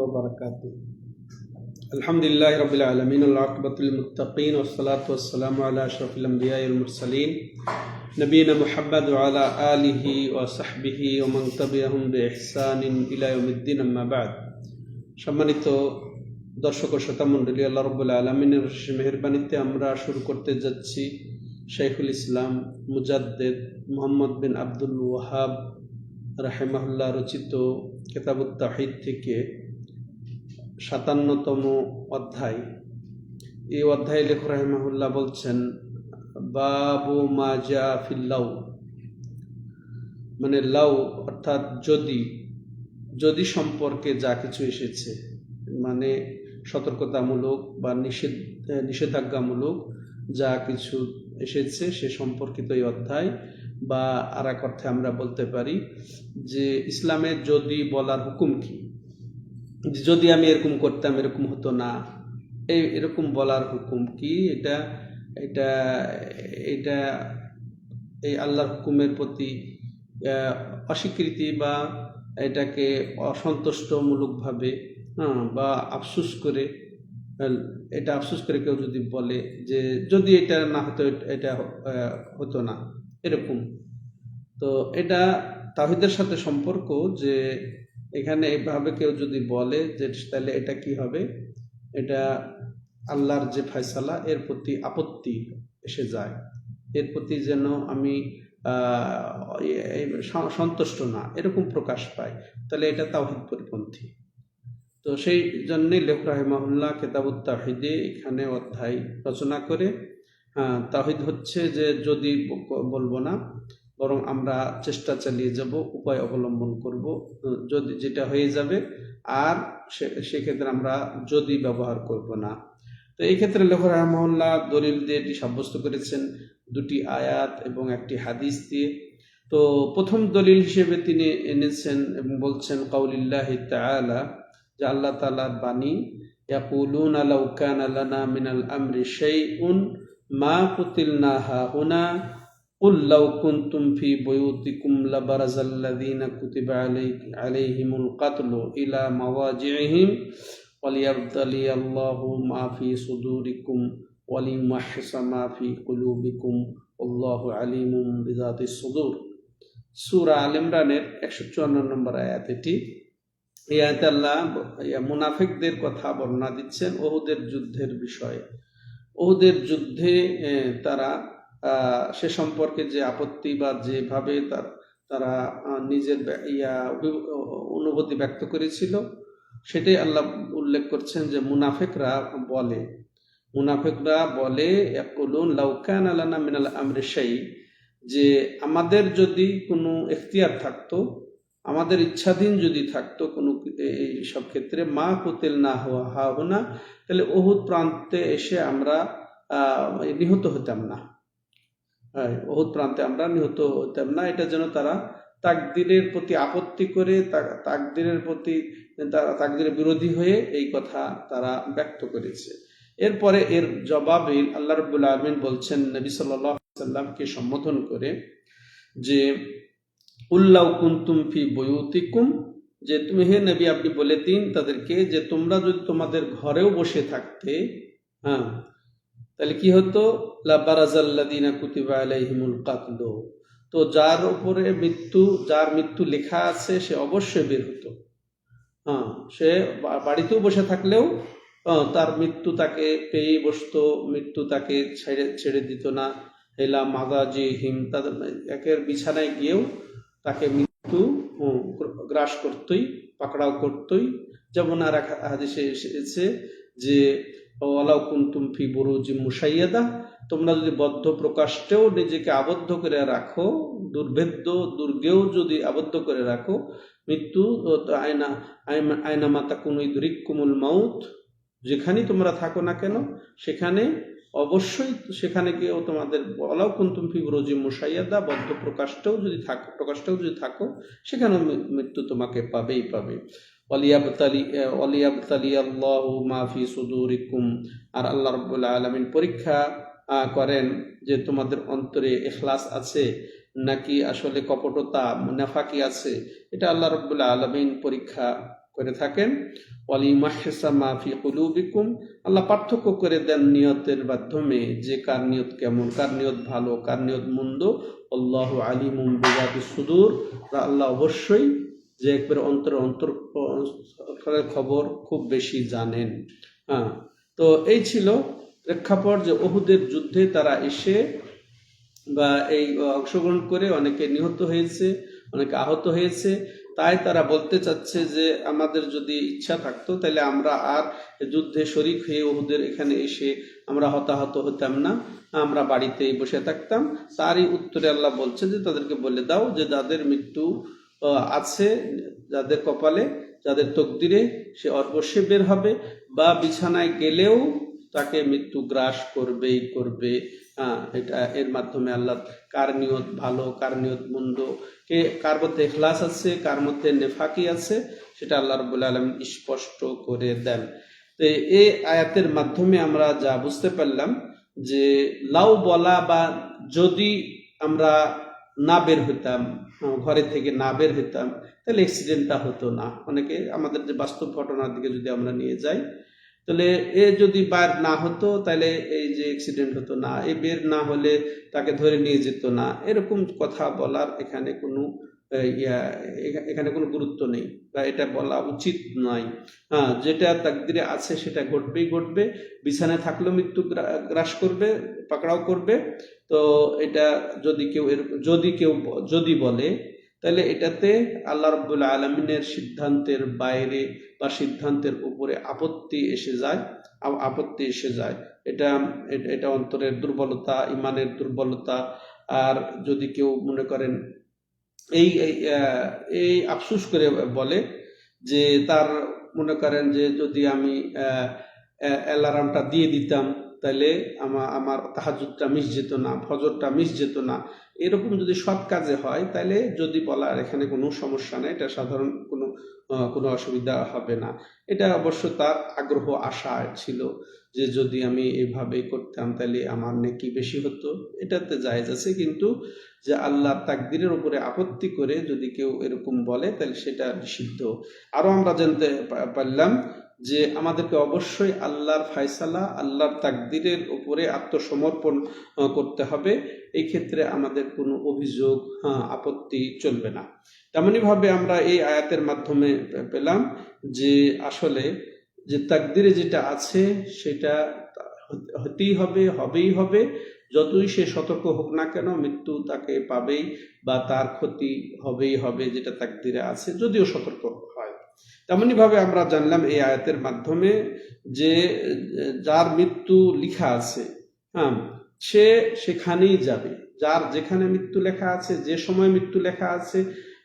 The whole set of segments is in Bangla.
وبركاته الحمد لله رب العالمين والعاقبة للمتقين والصلاة والسلام على أشرف الأنبياء والمرسلين نبينا محمد وعلى آله وصحبه ومن تبعهم بإحسان إلى يوم الدين أما بعد সম্মানিত দর্শক ও শ্রোতা মণ্ডলী আল্লাহ রব্বুল আলমিনের মেহরবানিতে আমরা শুরু করতে যাচ্ছি শাইখুল ইসলাম মুজাদ্দেদ মোহাম্মদ বিন আব্দুল ওয়াহাব রাহেমাহুল্লাহ রচিত কেতাবুত তাহিদ থেকে সাতান্নতম অধ্যায়। এই অধ্যায় লেখ রাহেমাহুল্লাহ বলছেন, বাবু মাজা ফিল্লাউ মানে লাউ অর্থাৎ যদি যদি সম্পর্কে যা কিছু এসেছে মানে সতর্কতামূলক বা নিষেধ, নিষেধাজ্ঞামূলক যা কিছু এসেছে সে সম্পর্কিত এই অধ্যায় বা আর এক অর্থে আমরা বলতে পারি যে ইসলামের যদি বলার হুকুম কি? যদি আমি এরকম করতাম, এরকম হতো না। এই এরকম বলার হুকুম কি? এটা এটা এটা, এই আল্লাহর হুকুমের প্রতি অস্বীকৃতি বা এটাকে অসন্তুষ্টমূলকভাবে হ্যাঁ বা আফসুস করে এটা আফসুস করে কেউ যদি বলে যে, যদি এটা না হতো, এটা হতো না। এরকম। তো এটা তাহিদের সাথে সম্পর্ক যে এখানে এভাবে কেউ যদি বলে যে তাহলে এটা কি হবে? এটা আল্লাহর যে ফয়সালা এর প্রতি আপত্তি এসে যায়। এর প্রতি যেন আমি সন্তুষ্ট না এরকম প্রকাশ পায়। তাহলে এটা তাওহিদ পরিপন্থী তো সেই জন্যে লেখ রাহেমাহুল্লাহ কেতাবুত তাহিদে এখানে অধ্যায় রচনা করে আহ, তাহিদ হচ্ছে যে যদি বলব না বরং আমরা চেষ্টা চালিয়ে যাব, উপায় অবলম্বন করব যদি যেটা হয়ে যাবে, আর সেক্ষেত্রে আমরা যদি ব্যবহার করব না। তো এই ক্ষেত্রে লেখ রহমল্লাহ দলিল দিয়ে এটি সাব্যস্ত করেছেন দুটি আয়াত এবং একটি হাদিস দিয়ে। তো প্রথম দলিল হিসেবে তিনি এনেছেন এবং বলছেন, কাউলিল্লাহ তাআলা যে আল্লাহ তাআলার বাণী, ইয়াকুলুন লাউ কানা লানা মিনাল আমরি শাইউন মা কুতিলনা হাহুনা قل لو كنتم في بيوتكم لبرز الذين كتب عليك عليهم القتل إلى مواجعهم وليبتلي الله ما في صدوركم وليمحص ما في قلوبكم والله عليم بذات الصدور সূরা আল ইমরানের একশো চুয়ান্ন নম্বর আয়াত এটি এই আয়াতে আল্লাহ ইয়া মুনাফিকদের কথা বর্ণনা দিচ্ছেন ওহুদের যুদ্ধের বিষয়ে ওহুদের যুদ্ধে আহ, তারা আহ, সে সম্পর্কে যে আপত্তি বা যেভাবে তার, তারা নিজের ইয়া অনুভূতি ব্যক্ত করেছিল, সেটাই আল্লাহ উল্লেখ করছেন যে মুনাফেকরা বলে। মুনাফেকরা বলে লাউকান আলানা মিনাল আমরি শাই, যে আমাদের যদি কোনো এখতিয়ার থাকতো, আমাদের ইচ্ছাধীন যদি থাকতো কোনো এই সব ক্ষেত্রে, মা কুতিল না হওয়া, হা হোনা, তাহলে ওহুদ প্রান্তে এসে আমরা নিহত হতাম না। হ্যাঁ, ওহুদ প্রান্তে আমরা নিহত হতাম না। এটা যেন তারা তাকদিরের প্রতি আপত্তি করে তাকদিরের প্রতি তারা তাকদিরের বিরোধী হয়ে এই কথা তারা ব্যক্ত করেছে। এরপরে এর জবাবে আল্লাহ রব্বুল আলমিন বলছেন নবী সাল্লামকে সম্বোধন করে যে উল্লাউ কুন্তুম ফি বয়ুতিকুম যে তুমি হে নবী আপনি বলে দিন তাদেরকে যে তোমরা যদি তোমাদের ঘরেও বসে থাকতে হ্যাঁ তাহলে কি হতো? লাবারাজাল্লাদিনা তো যার উপরে মৃত্যু, যার মৃত্যু লেখা আছে, সে অবশ্যই বের হতো। হ্যাঁ সে বাড়িতেও বসে থাকলেও তার মৃত্যু তাকে পেয়ে বসতো, মৃত্যু তাকে ছেড়ে ছেড়ে দিত না। হেলা মাগাজি হিম তাদের একের বিছানায় গিয়েও তাকে মৃত্যু গ্রাস করতই, পাকড়াও করতই। যেমন আর এক হাদিসে এসেছে যে ওয়ালাউ কুনতুম ফি বুরুজি মুসাইয়াদা তোমরা যদি বদ্ধ প্রকাশেও নিজেকে আবদ্ধ করে রাখো, দুর্ভেদ্য, দুর্গেও যদি আবদ্ধ করে রাখো, মৃত্যু আয়না আয়না- মাতা কোন কুমুল মাউত, যেখানেই তোমরা থাকো না কেন, সেখানে অবশ্যই সেখানে গিয়েও তোমাদের বলাও কুন্তুম ফি বুরুজি মুসাইয়াদা বদ্ধ প্রকাশটাও যদি থাকো প্রকাশটাও যদি থাকো, সেখানেও মৃত্যু তোমাকে পাবেই পাবে। সুদুরিকুম। আর আল্লাহ রব্বুল আলমিন পরীক্ষা করেন যে তোমাদের অন্তরে এখলাস আছে নাকি আসলে কপটতা মুনাফাকি আছে। এটা আল্লাহ রব্বুল আলমিন পরীক্ষা করে থাকেন। ওয়ালিমাহিসা মাফি কুলুবিকুম। আল্লাহ পার্থক্য করে দেন নিয়তের মাধ্যমে যে কার নিয়ত কেমন, কার নিয়ত ভালো, কার নিয়ত মন্দ। আল্লাহ আলিমুম বিজাতি সুদূর। আল্লাহ অবশ্যই যে একবার অন্তর অন্তর খবর খুব বেশি জানেন। হ্যাঁ তো এই ছিল প্রেক্ষাপট যে ওহুদের যুদ্ধে তারা এসে বা এই অংশগ্রহণ করে অনেকে নিহত হয়েছে, অনেকে আহত হয়েছে। তাই তারা বলতে চাচ্ছে যে আমাদের যদি ইচ্ছা থাকতো তাহলে আমরা আর যুদ্ধে শরিক হয়ে ওহুদের এখানে এসে আমরা হতাহত হতাম না, আমরা বাড়িতেই বসে থাকতাম। তারই উত্তরে আল্লাহ বলছে যে তাদেরকে বলে দাও যে যাদের মৃত্যু আছে যাদের কপালে, যাদের তকদিরে সে অবশ্যই বের হবে বা বিছানায় গেলেও তাকে মৃত্যু গ্রাস করবেই করবে। হ্যাঁ এটা এর মাধ্যমে আল্লাহ কার নিয়ত ভালো, কার নিয়ত মন্দ, কে কার মধ্যে এখলাস আছে, কার মধ্যে নেফাকি আছে, সেটা আল্লাহ রবুল্লা আলম স্পষ্ট করে দেন। তো এই আয়াতের মাধ্যমে আমরা যা বুঝতে পারলাম যে, লাউ বলা বা যদি আমরা না বের হইতাম ঘরের ঘরে থেকে না বের হইতাম, তাহলে অ্যাক্সিডেন্টটা হতো না। অনেকে আমাদের যে বাস্তব ঘটনার দিকে যদি আমরা নিয়ে যাই, তাহলে এ যদি বার না হতো, তাহলে এই যে অ্যাক্সিডেন্ট হতো না, এ বের না হলে তাকে ধরে নিয়ে যেত না। এরকম কথা বলার এখানে কোনো ইয়া এখানে কোনো গুরুত্ব নেই বা এটা বলা উচিত নয়। হ্যাঁ যেটা তাকদিরে আছে সেটা ঘটবেই ঘটবে, বিছানায় থাকলেও মৃত্যু গ্রা- গ্রাস করবে, পাকড়াও করবে। তো এটা যদি কেউ যদি কেউ যদি বলে, তাহলে এটাতে আল্লাহ রব্বুল আলমিনের সিদ্ধান্তের বাইরে বা সিদ্ধান্তের উপরে আপত্তি এসে যায় আপত্তি এসে যায়। এটা এটা অন্তরের দুর্বলতা, ইমানের দুর্বলতা, আর যদি কেউ মনে করেন এই এই, আফসুস করে বলে যে তার মনে করেন যে যদি আমি অ্যালার্মটা দিয়ে দিতাম তাহলে আমার আমার তাহাজুদটা মিস যেত না ফজরটা মিস যেত না। এরকম যদি সৎ কাজে হয় তাহলে যদি বলার এখানে কোনো সমস্যা নেই এটা সাধারণ কোনো কোনো অসুবিধা হবে না। এটা অবশ্য তার আগ্রহ আশা ছিল। যে যদি আমি এভাবে করতাম তাহলে আমার নেকি বেশি হতো। এটাতে জায়েজ আছে কিন্তু যে আল্লাহ তাকদিরের উপরে আপত্তি করে যদি কেউ এরকম বলে তাহলে সেটা নিষিদ্ধ। আরও আমরা জানতে পারলাম যে আমাদেরকে অবশ্যই আল্লাহর ফায়সালা আল্লাহর তাকদিরের উপরে আত্মসমর্পণ করতে হবে। এই ক্ষেত্রে আমাদের কোনো অভিযোগ হ্যাঁ, আপত্তি চলবে না। তেমনই ভাবে আমরা এই আয়াতের মাধ্যমে পেলাম যে আসলে যে তাকদিরে যেটা আছে, সেটা হতেই হবে, হবেই হবে। যতই সে সতর্ক হোক না কেন, মৃত্যু তাকে পাবেই বা তার ক্ষতি হবেই হবে যেটা তাকদিরে আছে, যদিও সতর্ক হয়। তেমনি ভাবে আমরা জানলাম এই আয়াতের মাধ্যমে যে, যার মৃত্যু লিখা আছে হ্যাঁ সে সেখানেই যাবে। যার যেখানে মৃত্যু লেখা আছে, যে সময় মৃত্যু লেখা আছে,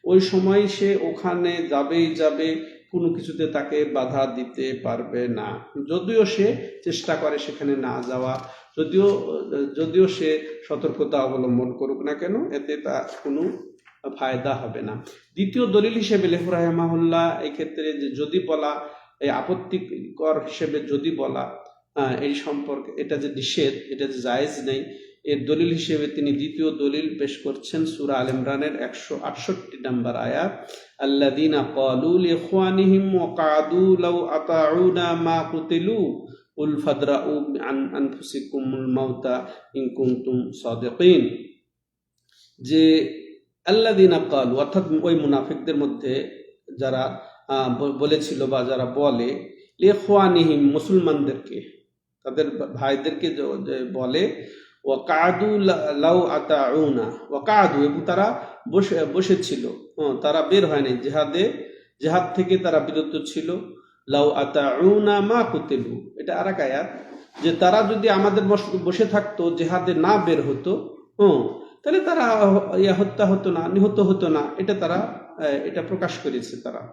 ওই সময় সে ওখানে যাবেই যাবে। কোনো কিছুতে তাকে বাধা দিতে পারবে না। যদিও সে চেষ্টা করে সেখানে না যাওয়া, যদিও যদিও সে সতর্কতা অবলম্বন করুক না কেন, এতে তার কোনো ফায়দা হবে না। দ্বিতীয় দলিল হিসেবে লেহু রাহেমাহুল্লাহ এই ক্ষেত্রে যে যদি বলা, এই আপত্তিকর হিসেবে যদি বলা এই সম্পর্কে এটা যে নিষেধ, এটা যে জায়েজ নেই এর দলিল হিসেবে তিনি দ্বিতীয় দলিল পেশ করছেন সুরা আল ইমরানের একশো আটষট্টি নম্বর আয়াত আল্লাদিনা ক্বালু লিইখওয়ানিহিম ওয়া ক্বাদু লাউ আতাউনা মা কুতিলু, উল ফাদরাউ আন আনফুসিকুমুল মাউতা ইন কুনতুম সাদিকিন। যে আল্লাদিনা ক্বালু, অর্থাৎ ওই মুনাফিকদের মধ্যে যারা বলেছিল বা যারা বলে, লিইখওয়ানিহিম মুসলমানদেরকে, তাদের ভাইদেরকে য- বলে ওয়াকাদু লাউ আতাউনা। ওয়াকাদু, এবং তারা বসে, বসেছিল। তারা বের হয়নি জেহাদে। জেহাদ থেকে তারা বিরত ছিল। লাউ আতাউনা মা কুতিলু। এটা আর আয়াত। যে তারা যদি আমাদের বস- থাকতো, জেহাদে না বের হতো হ্যাঁ তাহলে তারা ইয়া হত্যা হতো না, নিহত হতো না। এটা তারা এটা প্রকাশ করেছে তারা।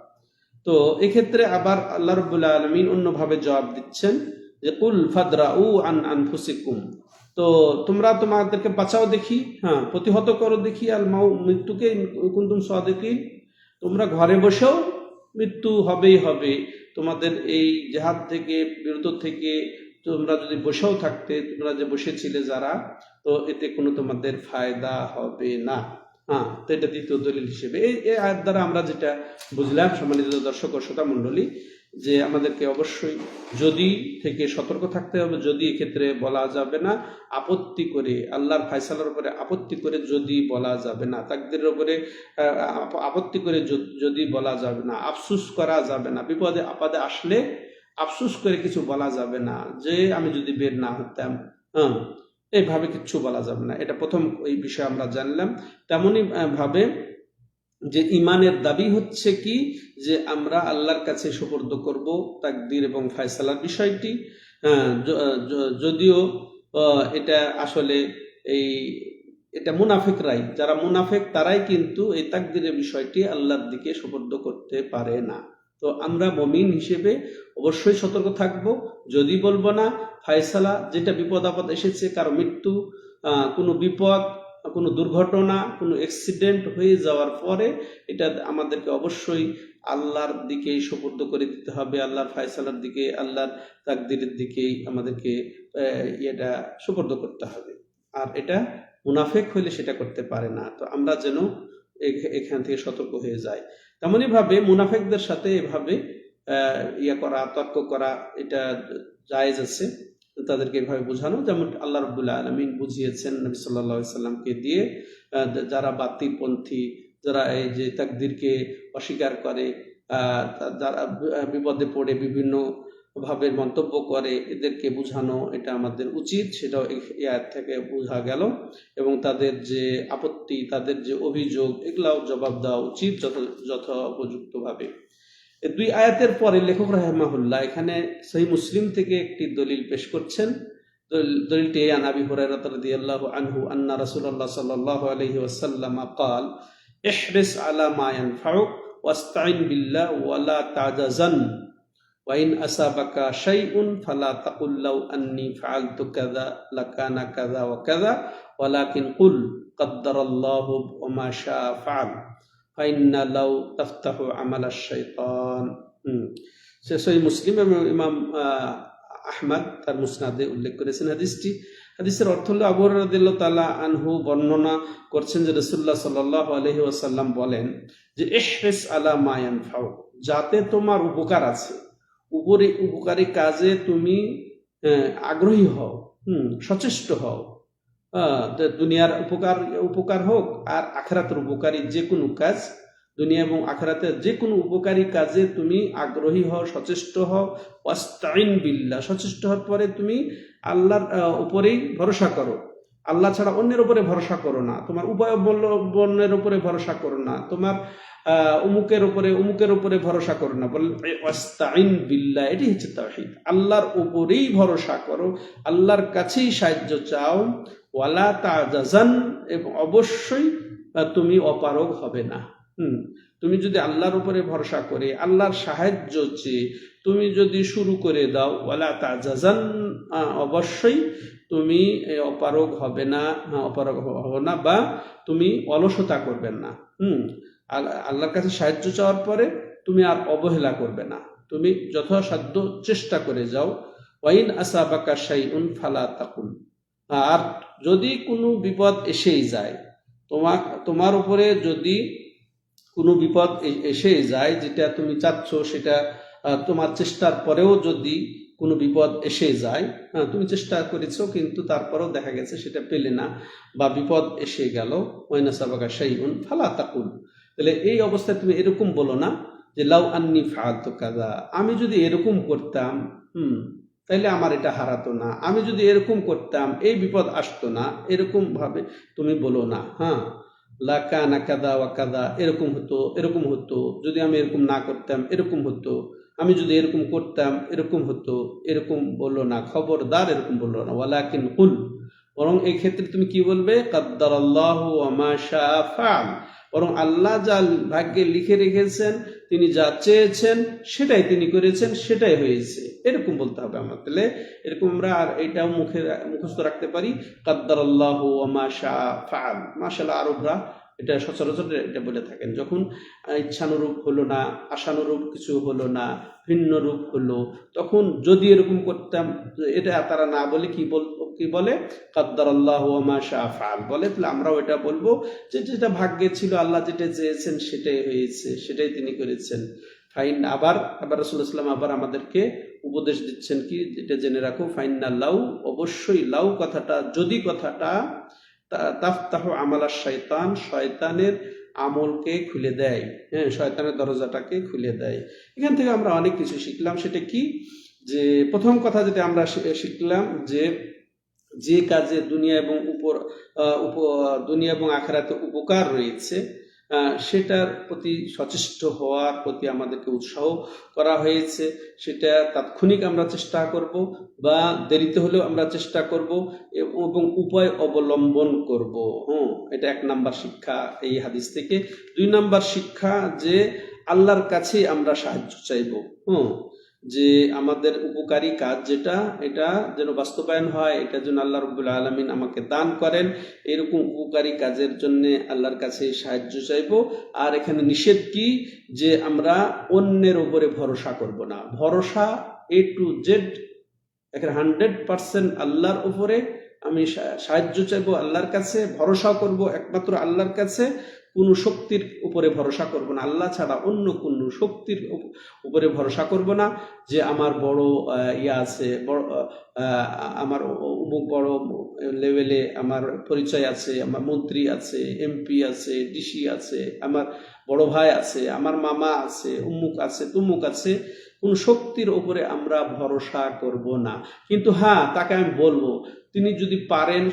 তো এক্ষেত্রে আবার আল্লাহ রবুল্লা আলমিন অন্যভাবে জবাব দিচ্ছেন যে, কুল ফাদরাউ আন আনফুসিকুম। তো তোমরা তোমাদেরকে বাঁচাও দেখি হ্যাঁ প্রতিহত করো দেখি, আর মাউ মৃত্যুকে কুন্তুম সাদেকি, তোমরা ঘরে বসেও মৃত্যু হবেই হবে। তোমাদের এই জেহাদ থেকে, বিরত থেকে তোমরা যদি বসেও থাকতে, তোমরা যে বসেছিলে যারা, তো এতে কোনো তোমাদের ফায়দা হবে না। হ্যাঁ তো এটা দ্বিতীয় দলিল হিসেবে। এই আয়ের দ্বারা আমরা যেটা বুঝলাম, সম্মানিত দর্শক ও শ্রোতা মণ্ডলী যে আমাদেরকে অবশ্যই যদি থেকে সতর্ক থাকতে হবে, যদি এক্ষেত্রে বলা যাবে না, আপত্তি করে, আল্লাহর ফায়সালার উপরে আপত্তি করে যদি বলা যাবে না তাকদের উপরে আপত্তি করে যদি বলা যাবে না, আফসুস করা যাবে না, বিপদে, আপদে আসলে আফসুস করে কিছু বলা যাবে না, যে আমি যদি বের না হতাম হ্যাঁ এইভাবে কিচ্ছু বলা যাবে না। এটা প্রথম এই বিষয়ে আমরা জানলাম। তেমনই ভাবে যে ইমানের দাবি হচ্ছে কি? যে আমরা আল্লাহর কাছে সুপর্দ করব তাকদির এবং ফায়সালার বিষয়টি। যদিও এটা আসলে এই, এটা মুনাফেকরাই যারা মুনাফেক, তারাই কিন্তু এই তাকদিরের বিষয়টি আল্লাহর দিকে সুপর্দ করতে পারে না। তো আমরা মমিন হিসেবে অবশ্যই সতর্ক থাকব। যদি বলব না, ফায়সালা, যেটা বিপদ আপদ এসেছে, কারও মৃত্যু কোনো বিপদ কোনো দুর্ঘটনা, কোনো অ্যাক্সিডেন্ট হয়ে যাওয়ার পরে এটা আমাদেরকে অবশ্যই আল্লাহর দিকেই সুপর্দ করে দিতে হবে, আল্লাহর ফায়সালার দিকে, আল্লাহর তাকদিরের দিকেই আমাদেরকে এটা সুপর্দ করতে হবে। আর এটা মুনাফেক হইলে সেটা করতে পারে না। তো আমরা যেন এখ- এখান থেকে সতর্ক হয়ে যাই। তেমনই ভাবে মুনাফেকদের সাথে এভাবে ইয়ে করা, তর্ক করা, এটা জায়েজ আছে। তাদেরকে এভাবে বোঝানো, যেমন আল্লাহ রবুল্লাহ আলমিন বুঝিয়েছেন নবী সাল্লাহ সাল্লামকে দিয়ে যারা বাতিপন্থী, যারা এই যে তাকদিরকে অস্বীকার করে যারা বিপদে পড়ে, বিভিন্ন ভাবে মন্তব্য করে, এদেরকে বোঝানো এটা আমাদের উচিত, সেটাও এই- থেকে বোঝা গেল। এবং তাদের যে আপত্তি, তাদের যে অভিযোগ, এগুলাও জবাব দেওয়া উচিত যথ, যথোপযুক্তভাবে। দুই আয়াতের পরে লেখক রাহমাহুল্লাহ এখানে সহি মুসলিম থেকে একটি দলিল পেশ করছেন দলিল- দলিলটি আন আবি হুরায়রা রাদিয়াল্লাহু আনহু আন্না রাসূলুল্লাহ সাল্লাল্লাহু আলাইহি ওয়াসাল্লাম قال احرص على ما ينفعك واستعن بالله ولا تعجزن وإن أصابك شيء فلا تقل لو أني فعلت كذا لكان كذا وكذا ولكن قل قدر الله وما شاء فعل ফাইন্না লাউ তাফতাহু আমাল শৈতান সে মুসলিম এবং ইমাম আহ, আহমদ তার মুসনাদে উল্লেখ করেছেন হাদিসটি। হাদিসের অর্থ হলো আবু রাদিল্লাহ তাআলা আনহু বর্ণনা করছেন যে রাসূলুল্লাহ সাল্লাল্লাহু আলাইহি ওয়াসাল্লাম বলেন যে ইহরিস আলা মা ইয়ানফাউ। যাতে তোমার উপকার আছে। উপরে উপকারী কাজে তুমি আগ্রহী হও। হুম সচেষ্ট হও। দুনিয়ার উপকার উপকার হোক আর আখরাতের উপকারী যে কোনো কাজ, দুনিয়া এবং আখরাতের যে কোনো উপকারী কাজে তুমি আগ্রহী হও, সচেষ্ট হও ওয়াস্তাইন বিল্লাহ, সচেষ্ট হওয়ার পরে তুমি আল্লাহর উপরেই ভরসা করো। আল্লাহ ছাড়া অন্যের উপরে ভরসা করো না। তোমার উপায় বন্যের উপরে ভরসা করো না। তোমার উমুকের উপরে উমুকের উপরে ভরসা করো না। বল ওয়াস্তাইন বিল্লা এটি হচ্ছে তাওহীদ। আল্লাহর উপরেই ভরসা করো। আল্লাহর কাছেই সাহায্য চাও। ওয়ালা তাজাজান এবং অবশ্যই তুমি অপারগ হবে না। হুম, তুমি যদি আল্লাহর উপরে ভরসা করে, আল্লাহর সাহায্য চেয়ে, তুমি যদি শুরু করে দাও, ওয়ালা তাজাজান অবশ্যই তুমি অপারগ হবে না অপারগ হবে না, বা তুমি অলসতা করবে না। হুম, আল- আল্লাহর কাছে সাহায্য চাওয়ার পরে তুমি আর অবহেলা করবে না। তুমি যথাসাধ্য চেষ্টা করে যাও। ওয়াইন আসাবাকা শাইউন ফালা তাকুল আর যদি কোনো বিপদ এসেই যায় তোমার তোমার উপরে যদি কোনো বিপদ এসে যায়, যেটা তুমি চাচ্ছ সেটা তোমার চেষ্টার পরেও যদি কোনো বিপদ এসে যায় হ্যাঁ তুমি চেষ্টা করেছ কিন্তু তারপরেও দেখা গেছে সেটা পেলে না বা বিপদ এসে গেল, ওয়াইনা সাবাকা শাইউন ফালা তাকুল। তাহলে এই অবস্থায় তুমি এরকম বলো না যে লাউ আন্নি ফালতু কাজা আমি যদি এরকম করতাম, হুম তাইলে আমার এটা হারাতো না। আমি যদি এরকম করতাম, এই বিপদ আসতো না। এরকম ভাবে তুমি বলো না হ্যাঁ? লাকা না কাদা ওয়া কাদা এরকম হতো এরকম হতো। যদি আমি এরকম না করতাম, এরকম হতো। আমি যদি এরকম করতাম, এরকম হতো। এরকম বলল না, খবরদার এরকম বলল না। ওয়ালাকিন কুল, বরং এই ক্ষেত্রে তুমি কি বলবে? কাদ্দার আল্লাহ বরং আল্লাহ যা ভাগ্যে লিখে রেখেছেন তিনি যা চেয়েছেন, সেটাই তিনি করেছেন, সেটাই হয়েছে। এরকম বলতে হবে আমার তাহলে এরকম আমরা আর এটাও মুখে মুখস্থ রাখতে পারি। কাদ্দার আল্লাহ ফাল মাশাল্লাহ আরবরা এটা সচরাচর এটা বলে থাকেন। যখন ইচ্ছানুরূপ হলো না, আশানুরূপ কিছু হলো না ভিন্ন রূপ হলো, তখন যদি এরকম করতাম, এটা তারা না বলে কি বল কি বলে? কাদ্দার আল্লাহ ফাল বলে, তাহলে আমরাও এটা বলব যে যেটা ভাগ্যে ছিল, আল্লাহ যেটা চেয়েছেন সেটাই হয়েছে, সেটাই তিনি করেছেন। ফাইন আবার আবার রসুল্লাহাম আবার আমাদেরকে উপদেশ দিচ্ছেন কি? এটা জেনে রাখো ফাইন না লাউ, অবশ্যই লাউ কথাটা, যদি কথাটা তাফতাহ আমালা শয়তান, শয়তানের আমলকে খুলে দেয় হ্যাঁ শয়তানের দরজাটাকে খুলে দেয়। এখান থেকে আমরা অনেক কিছু শিখলাম। সেটা কি? যে প্রথম কথা যেটা আমরা শিখলাম যে যে কাজে দুনিয়া এবং উপর উপ- দুনিয়া এবং আখেরাতে উপকার রয়েছে সেটার প্রতি সচেষ্ট হওয়ার প্রতি আমাদেরকে উৎসাহ করা হয়েছে। সেটা তাৎক্ষণিক আমরা চেষ্টা করব বা দেরিতে হলেও আমরা চেষ্টা করব এবং উপায় অবলম্বন করব। হুম, এটা এক নাম্বার শিক্ষা এই হাদিস থেকে। দুই নাম্বার শিক্ষা যে আল্লাহর কাছে আমরা সাহায্য চাইব। হুম যে আমাদের উপকারী কাজ যেটা, এটা যেন বাস্তবায়ন হয়, এটা যেন আল্লাহ রবুল আলমিন আমাকে দান করেন, এরকম উপকারী কাজের জন্য আল্লাহর কাছে সাহায্য চাইব। আর এখানে নিষেধ কি? যে আমরা অন্যের উপরে ভরসা করব না। ভরসা এ টু জেড এখানে হান্ড্রেড পার্সেন্ট আল্লাহর উপরে আমি সাহায্য চাইব আল্লাহর কাছে ভরসা করব একমাত্র আল্লাহর কাছে। কোনো শক্তির উপরে ভরসা করব না। আল্লাহ ছাড়া অন্য কোনো শক্তির উপরে ভরসা করব না যে আমার বড় ইয়ে আছে, বড় আমার অমুক বড় লেভেলে আমার পরিচয় আছে, আমার মন্ত্রী আছে, এমপি আছে, ডিসি আছে, আমার বড় ভাই আছে, আমার মামা আছে উমুক আছে, তুমুক আছে। কোন শক্তির উপরে আমরা ভরসা করব না। কিন্তু হ্যাঁ তাকে আমি বলব, তিনি যদি পারেন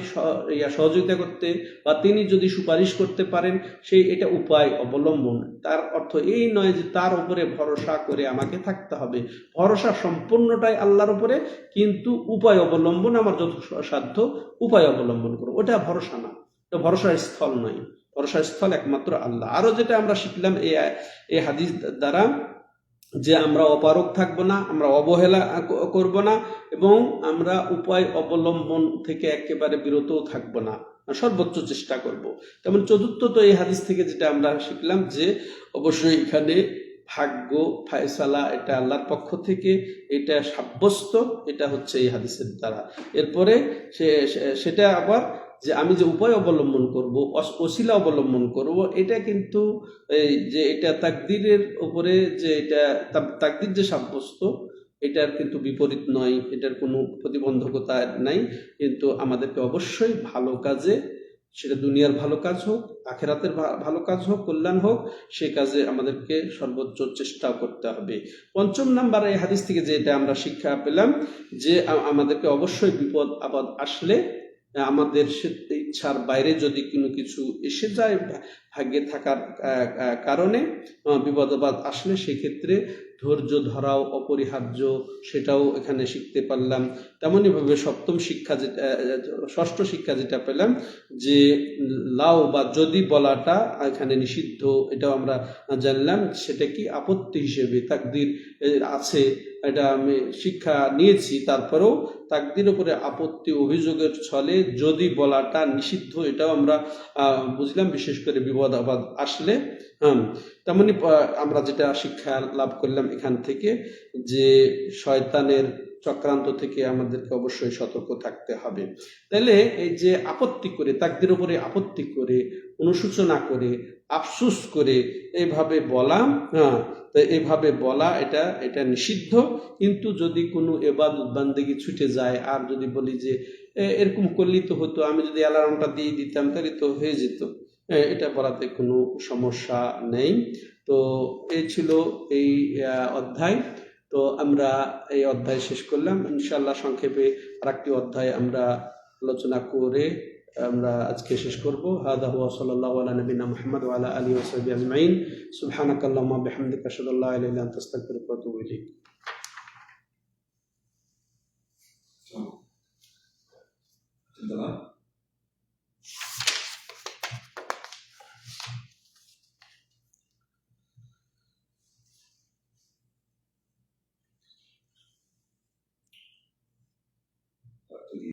সহযোগিতা করতে বা তিনি যদি সুপারিশ করতে পারেন, সেই এটা উপায় অবলম্বন। তার অর্থ এই নয় যে তার উপরে ভরসা করে আমাকে থাকতে হবে। ভরসা সম্পূর্ণটাই আল্লাহর উপরে, কিন্তু উপায় অবলম্বন আমার যত সাধ্য উপায় অবলম্বন করব। ওটা ভরসা না। এটা ভরসার স্থল নয়। ভরসার স্থল একমাত্র আল্লাহ। আরও যেটা আমরা শিখলাম এই হাদিস দ্বারা যে আমরা অপারক থাকব না, আমরা অবহেলা করব না এবং আমরা উপায় অবলম্বন থেকে একেবারে বিরতও থাকব না। সর্বোচ্চ চেষ্টা করব। তেমন চতুর্থ তো এই হাদিস থেকে যেটা আমরা শিখলাম যে, অবশ্যই এখানে ভাগ্য ফায়সালা এটা আল্লাহর পক্ষ থেকে, এটা সাব্যস্ত, এটা হচ্ছে এই হাদিসের দ্বারা। এরপরে সে- সেটা আবার যে আমি যে উপায় অবলম্বন করব ওসিলা অবলম্বন করব, এটা কিন্তু এই যে এটা তাকদিরের উপরে যে এটা তাকদির যে সাব্যস্ত, এটার কিন্তু বিপরীত নয়, এটার কোনো প্রতিবন্ধকতা নাই। কিন্তু আমাদেরকে অবশ্যই ভালো কাজে, সেটা দুনিয়ার ভালো কাজ হোক, আখেরাতের ভালো কাজ হোক, কল্যাণ হোক, সে কাজে আমাদেরকে সর্বোচ্চ চেষ্টা করতে হবে। পঞ্চম নাম্বার এই হাদিস থেকে যে এটা আমরা শিক্ষা পেলাম, যে আমাদেরকে অবশ্যই বিপদ আপদ আসলে আমাদের ইচ্ছার বাইরে যদি কোনো কিছু এসে যায় ভাগ্যে থাকার কারণে বিপদাবাদ আসলে সেক্ষেত্রে ধৈর্য ধরাও অপরিহার্য, সেটাও এখানে শিখতে পারলাম। তেমনইভাবে সপ্তম শিক্ষা যেটা ষষ্ঠ শিক্ষা যেটা পেলাম, যে লাও বা যদি বলাটা এখানে নিষিদ্ধ, এটাও আমরা জানলাম, সেটা কি আপত্তি হিসেবে তাকদির আছে, এটা আমি শিক্ষা নিয়েছি, তারপরেও তাকদির উপরে আপত্তি অভিযোগের ছলে যদি বলাটা নিষিদ্ধ, এটাও আমরা বুঝলাম, বিশেষ করে বিপদ আপদ আসলে হ্যাঁ। তেমনি আমরা যেটা শিক্ষা লাভ করলাম এখান থেকে যে শয়তানের চক্রান্ত থেকে আমাদেরকে অবশ্যই সতর্ক থাকতে হবে। তাহলে এই যে আপত্তি করে তাকদের উপরে আপত্তি করে অনুসূচনা করে, আফসুস করে এইভাবে বলা হ্যাঁ তো বলা এটা এটা নিষিদ্ধ। কিন্তু যদি কোনো এবাদত বান্দেগি ছুটে যায়, আর যদি বলি যে এরকম করলেই তো হতো, আমি যদি অ্যালার্মটা দিয়ে দিতাম, তাহলে তো হয়ে যেত। এটা বলাতে কোনো সমস্যা নেই। তো এই ছিল এই অধ্যায়। তো আমরা এই অধ্যায় শেষ করলাম। ইনশাল্লাহ সংক্ষেপে আরেকটি অধ্যায় আমরা আলোচনা করে আমরা আজকে শেষ করব। হাদা হুয়া সাল্লাল্লাহু আলা নবিনা মুহাম্মদ ওয়া আলা আলিহি ওয়া সাহবিহি আজমাইন। সুবহানাকাল্লাহুম্মা বিহামদিকা আশহাদু আল্লা ইলাহা ইল্লা আনতা, আস্তাগফিরুকা ওয়া আতুবু ইলাইক.